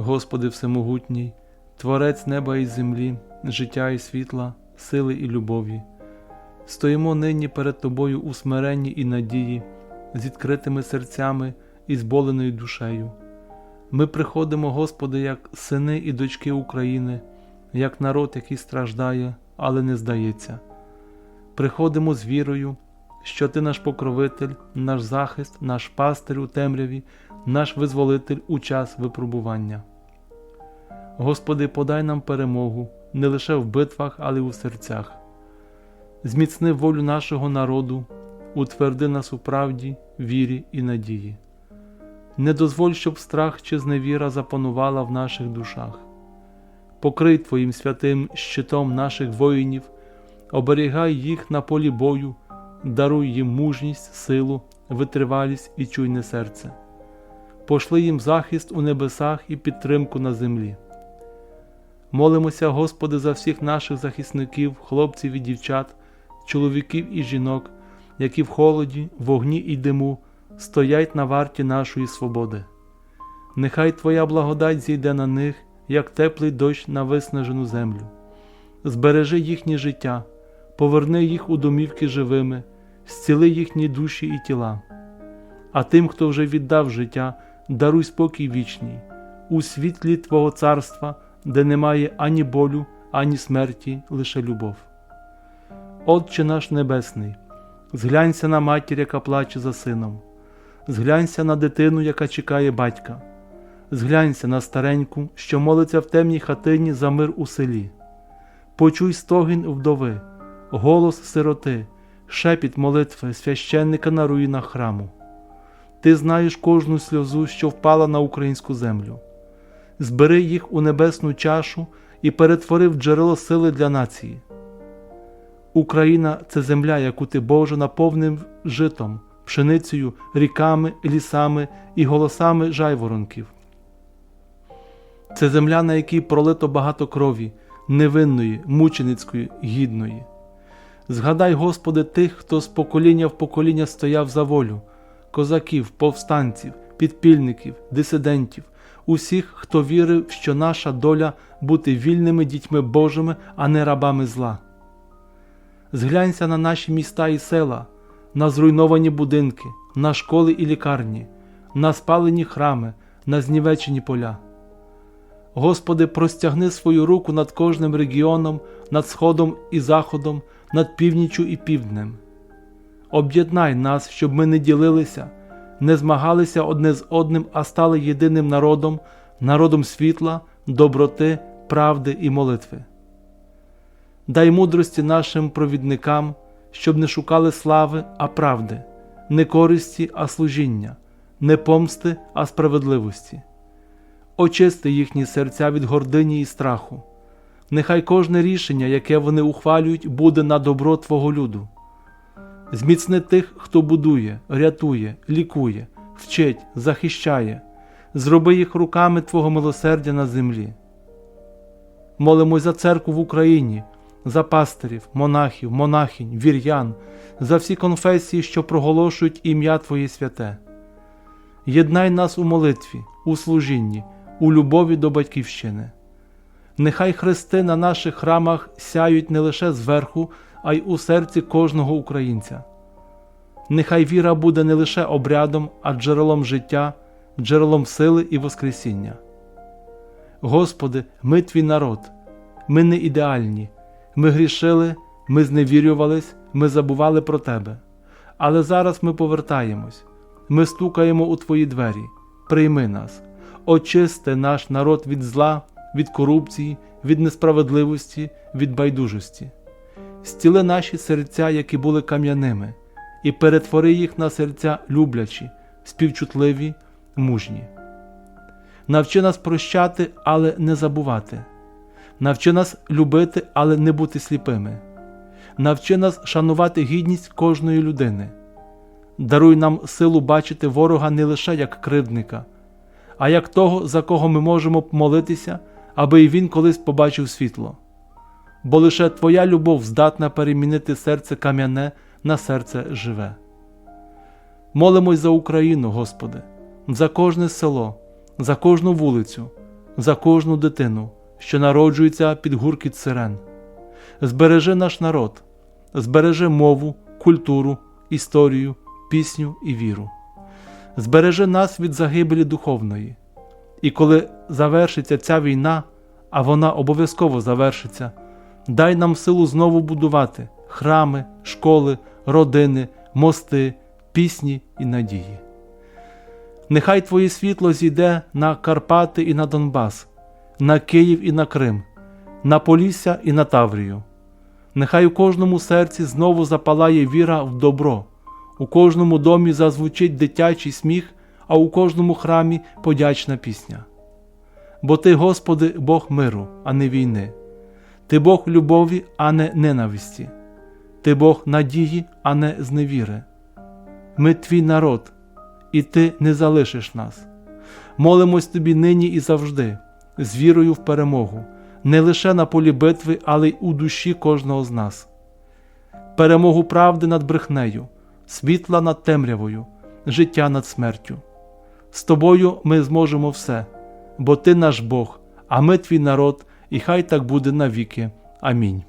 Господи Всемогутній, Творець неба і землі, життя і світла, сили і любові. Стоїмо нині перед Тобою у смиренні і надії, з відкритими серцями і зболеною душею. Ми приходимо, Господи, як сини і дочки України, як народ, який страждає, але не здається. Приходимо з вірою, що Ти наш покровитель, наш захист, наш пастир у темряві, наш визволитель у час випробування. Господи, подай нам перемогу не лише в битвах, але й у серцях. Зміцни волю нашого народу, утверди нас у правді, вірі і надії. Не дозволь, щоб страх чи зневіра запанувала в наших душах. Покрий Твоїм святим щитом наших воїнів, оберігай їх на полі бою, даруй їм мужність, силу, витривалість і чуйне серце. Пошли їм захист у небесах і підтримку на землі. Молимося, Господи, за всіх наших захисників, хлопців і дівчат, чоловіків і жінок, які в холоді, вогні і диму стоять на варті нашої свободи. Нехай Твоя благодать зійде на них, як теплий дощ на виснажену землю. Збережи їхнє життя, поверни їх у домівки живими, зціли їхні душі і тіла. А тим, хто вже віддав життя, даруй спокій вічний, у світлі Твого царства, де немає ані болю, ані смерті, лише любов. Отче наш Небесний, зглянься на матір, яка плаче за сином, зглянься на дитину, яка чекає батька, зглянься на стареньку, що молиться в темній хатині за мир у селі. Почуй стогін вдови, голос сироти, шепіт молитви священника на руїнах храму. Ти знаєш кожну сльозу, що впала на українську землю. Збери їх у небесну чашу і перетвори в джерело сили для нації. Україна це земля, яку ти Боже наповнив житом, пшеницею, ріками, лісами і голосами жайворонків. Це земля, на якій пролито багато крові, невинної, мученицької, гідної. Згадай, Господи, тих, хто з покоління в покоління стояв за волю, козаків, повстанців, підпільників, дисидентів, усіх, хто вірив, що наша доля бути вільними дітьми Божими, а не рабами зла. Зглянься на наші міста і села, на зруйновані будинки, на школи і лікарні, на спалені храми, на знівечені поля. Господи, простягни свою руку над кожним регіоном, над Сходом і Заходом, над північчю і півднем. Об'єднай нас, щоб ми не ділилися, не змагалися одне з одним, а стали єдиним народом, народом світла, доброти, правди і молитви. Дай мудрості нашим провідникам, щоб не шукали слави, а правди, не користі, а служіння, не помсти, а справедливості. Очисти їхні серця від гордині і страху. Нехай кожне рішення, яке вони ухвалюють, буде на добро Твого люду. Зміцни тих, хто будує, рятує, лікує, вчить, захищає, зроби їх руками Твого милосердя на землі. Молимось за церкву в Україні, за пастирів, монахів, монахинь, вір'ян, за всі конфесії, що проголошують ім'я Твоє святе. Єднай нас у молитві, у служінні, у любові до Батьківщини. Нехай хрести на наших храмах сяють не лише зверху, а й у серці кожного українця. Нехай віра буде не лише обрядом, а джерелом життя, джерелом сили і Воскресіння. Господи, ми твій народ, ми не ідеальні, ми грішили, ми зневірювались, ми забували про Тебе. Але зараз ми повертаємось, ми стукаємо у Твої двері, прийми нас, очисти наш народ від зла, від корупції, від несправедливості, від байдужості. Зціли наші серця, які були кам'яними, і перетвори їх на серця люблячі, співчутливі, мужні. Навчи нас прощати, але не забувати. Навчи нас любити, але не бути сліпими. Навчи нас шанувати гідність кожної людини. Даруй нам силу бачити ворога не лише як кривдника, а як того, за кого ми можемо молитися, аби і він колись побачив світло. Бо лише Твоя любов здатна перемінити серце кам'яне на серце живе. Молимось за Україну, Господи, за кожне село, за кожну вулицю, за кожну дитину, що народжується під гуркіт сирен. Збережи наш народ, збережи мову, культуру, історію, пісню і віру. Збережи нас від загибелі духовної. І коли завершиться ця війна, а вона обов'язково завершиться, дай нам силу знову будувати храми, школи, родини, мости, пісні і надії. Нехай Твоє світло зійде на Карпати і на Донбас, на Київ і на Крим, на Полісся і на Таврію. Нехай у кожному серці знову запалає віра в добро, у кожному домі зазвучить дитячий сміх, а у кожному храмі подячна пісня. Бо Ти, Господи, Бог миру, а не війни, Ти Бог любові, а не ненависті, Ти Бог надії, а не зневіри. Ми Твій народ, і Ти не залишиш нас. Молимось Тобі нині і завжди, з вірою в перемогу, не лише на полі битви, але й у душі кожного з нас. Перемогу правди над брехнею, світла над темрявою, життя над смертю. З тобою ми зможемо все, бо Ти наш Бог, а ми твій народ, і хай так буде навіки. Амінь.